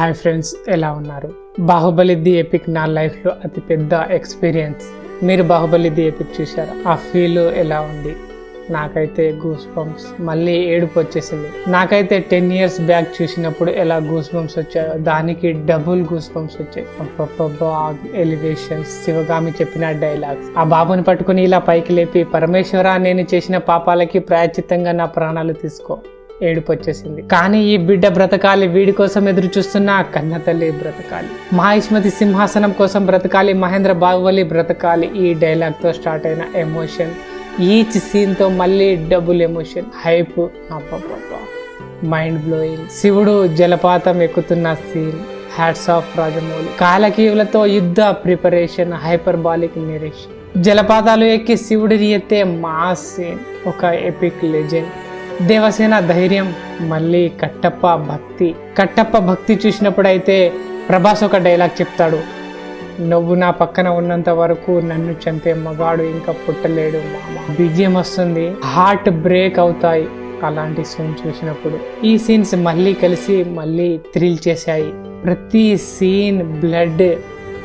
Hi friends ఎలా ఉన్నారు? Baahubali the epic నా లైఫ్లో అతి పెద్ద ఎక్స్పీరియన్స్. మీరు బాహుబలి ది ఎపిక్ చూశారు? ఆ ఫీల్ ఎలా ఉంది? నాకైతే గూస్ బంప్స్ మళ్ళీ ఏడుపు వచ్చేసింది. నాకైతే టెన్ ఇయర్స్ బ్యాక్ చూసినప్పుడు ఎలా గూస్ బంప్స్ వచ్చాయో దానికి డబుల్ గూస్ బంప్స్ వచ్చాయి ఎలివేషన్స్ శివగామి చెప్పిన డైలాగ్స్ ఆ బాబుని పట్టుకుని ఇలా పైకి లేపి పరమేశ్వర నేను చేసిన పాపాలకి ప్రాయచిత్తంగా నా ప్రాణాలు తీసుకో. ఏడుపు వచ్చేసింది కానీ ఈ బిడ్డ బ్రతకాలి వీడి కోసం ఎదురు చూస్తున్న కన్న తల్లి బ్రతకాలి. మహిష్మతి సింహాసనం కోసం బ్రతకాలి మహేంద్ర బాహుబలి బ్రతకాలి. ఈ డైలాగ్తో స్టార్ట్ అయిన ఎమోషన్ ఈచ్ సీన్తో మళ్ళీ double emotion hype. Mind blowing. శివుడు జలపాతం ఎక్కుతున్న సీన్ హ్యాట్స్ ఆఫ్ రాజమౌళి. కాలకీయులతో యుద్ధ ప్రిపరేషన్ హైపర్బాలిక్ బాలిక్ జలపాతాలు ఎక్కి శివుడిని ఎత్తే మాస్ సీన్. ఒక ఎపిక్ లెజెండ్. దేవసేన ధైర్యం మళ్ళీ కట్టప్ప భక్తి. కట్టప్ప భక్తి చూసినప్పుడైతే ప్రభాస్ ఒక డైలాగ్ చెప్తాడు. నువ్వు నా పక్కన ఉన్నంత వరకు నన్ను చంపే మగాడు ఇంకా పుట్టలేడు మామ. బిజిఎం వస్తుంది హార్ట్ బ్రేక్ అవుతాయి. అలాంటి సీన్ చూసినప్పుడు. ఈ సీన్స్ మళ్ళీ కలిసి మళ్ళీ థ్రిల్ చేశాయి. ప్రతి సీన్ బ్లడ్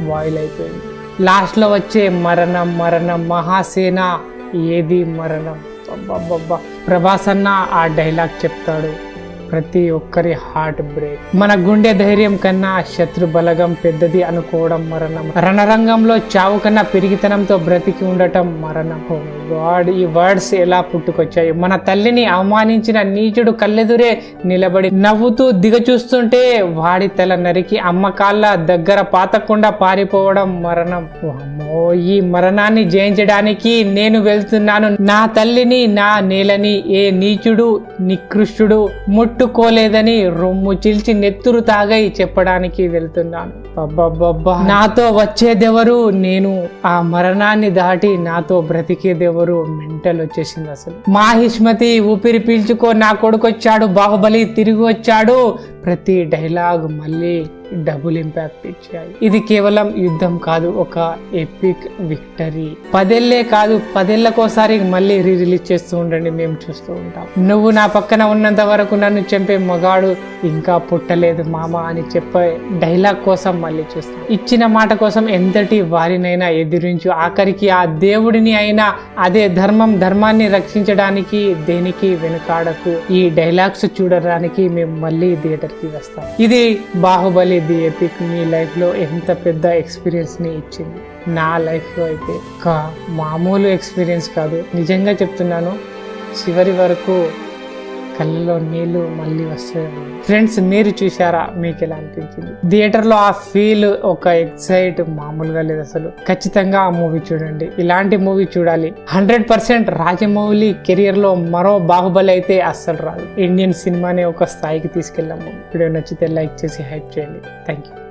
బాయిల్ అయిపోయింది. లాస్ట్లో వచ్చే మరణం మరణం మహాసేన ఏది మరణం? అబ్బబ్బబ్బా. ప్రభాస్ అన్న ఆ డైలాగ్ చెప్తాడు. ప్రతి ఒక్కరి హార్ట్ బ్రేక్ మన గుండె ధైర్యం కన్నా శత్రు బలగం పెద్దది అనుకోవడం మరణం. రణరంగంలో చావు కన్నా పెరిగితనంతో బ్రతికి ఉండటం మరణం. Oh గాడ్ ఈ వర్డ్స్ ఎలా పుట్టుకొచ్చాయి. మన తల్లిని అవమానించిన నీచుడు కళ్ళెదురే నిలబడి నవ్వుతూ దిగచూస్తుంటే వాడి తల నరికి అమ్మ కాళ్ళ దగ్గర పాతకుండా పారిపోవడం మరణం. Oh అమ్మో ఈ మరణాన్ని జయించడానికి నేను వెళ్తున్నాను. నా తల్లిని నా నేలని ఏ నీచుడు నికృష్టుడు ముట్టుకోలేదని రొమ్ము చిల్చి నెత్తురు తాగై చెప్పడానికి వెళ్తున్నాను. అబ్బబ్బబ్బా. నాతో వచ్చేదెవరు? నేను ఆ మరణాన్ని దాటి నాతో బ్రతికేదెవరు? మెంటల్ వచ్చేసింది అసలు. మాహిష్మతి ఊపిరి పీల్చుకో నా కొడుకు వచ్చాడు బాహుబలి తిరిగి వచ్చాడు ప్రతి డైలాగ్ మళ్ళీ డబుల్ ఇంపాక్ట్ ఇచ్చాయి. ఇది కేవలం యుద్ధం కాదు ఒక ఎపిక్ విక్టరీ పదేళ్ళే కాదు పదేళ్ళకోసారి మళ్ళీ రీ రిలీజ్ చేస్తూ ఉండండి మేము చూస్తూ ఉంటాం. నువ్వు నా పక్కన ఉన్నంత వరకు నన్ను చంపే మగాడు ఇంకా పుట్టలేదు మామ అని చెప్పే డైలాగ్ కోసం మళ్ళీ చూస్తాం. ఇచ్చిన మాట కోసం ఎంతటి వారినైనా ఎదిరించు. ఆఖరికి ఆ దేవుడిని అయినా అదే ధర్మం ధర్మాన్ని రక్షించడానికి దేనికి వెనుకాడకు. ఈ డైలాగ్స్ చూడడానికి మేము మళ్ళీ బయటికి వస్తాం. ఇది బాహుబలి ది ఎపిక్ మీ లైఫ్లో ఎంత పెద్ద ఎక్స్పీరియన్స్ని ఇచ్చింది. నా లైఫ్లో అయితే ఒక మామూలు ఎక్స్పీరియన్స్ కాదు. నిజంగా చెప్తున్నాను చివరి వరకు కళ్ళలో నీళ్ళు మళ్ళీ వస్తాయి. ఫ్రెండ్స్ మీరు చూసారా మీకు ఎలా అనిపించింది? థియేటర్లో ఆ ఫీల్ ఒక ఎక్సైట్ మామూలుగా లేదు అసలు. ఖచ్చితంగా ఆ మూవీ చూడండి. ఇలాంటి మూవీ చూడాలి. హండ్రెడ్ పర్సెంట్ రాజమౌళి కెరియర్లో మరో బాహుబలి అయితే అస్సలు రాదు. ఇండియన్ సినిమాని ఒక స్థాయికి తీసుకెళ్ళాము. వీడియో నచ్చితే లైక్ చేసి హైప్ చేయండి. Thank you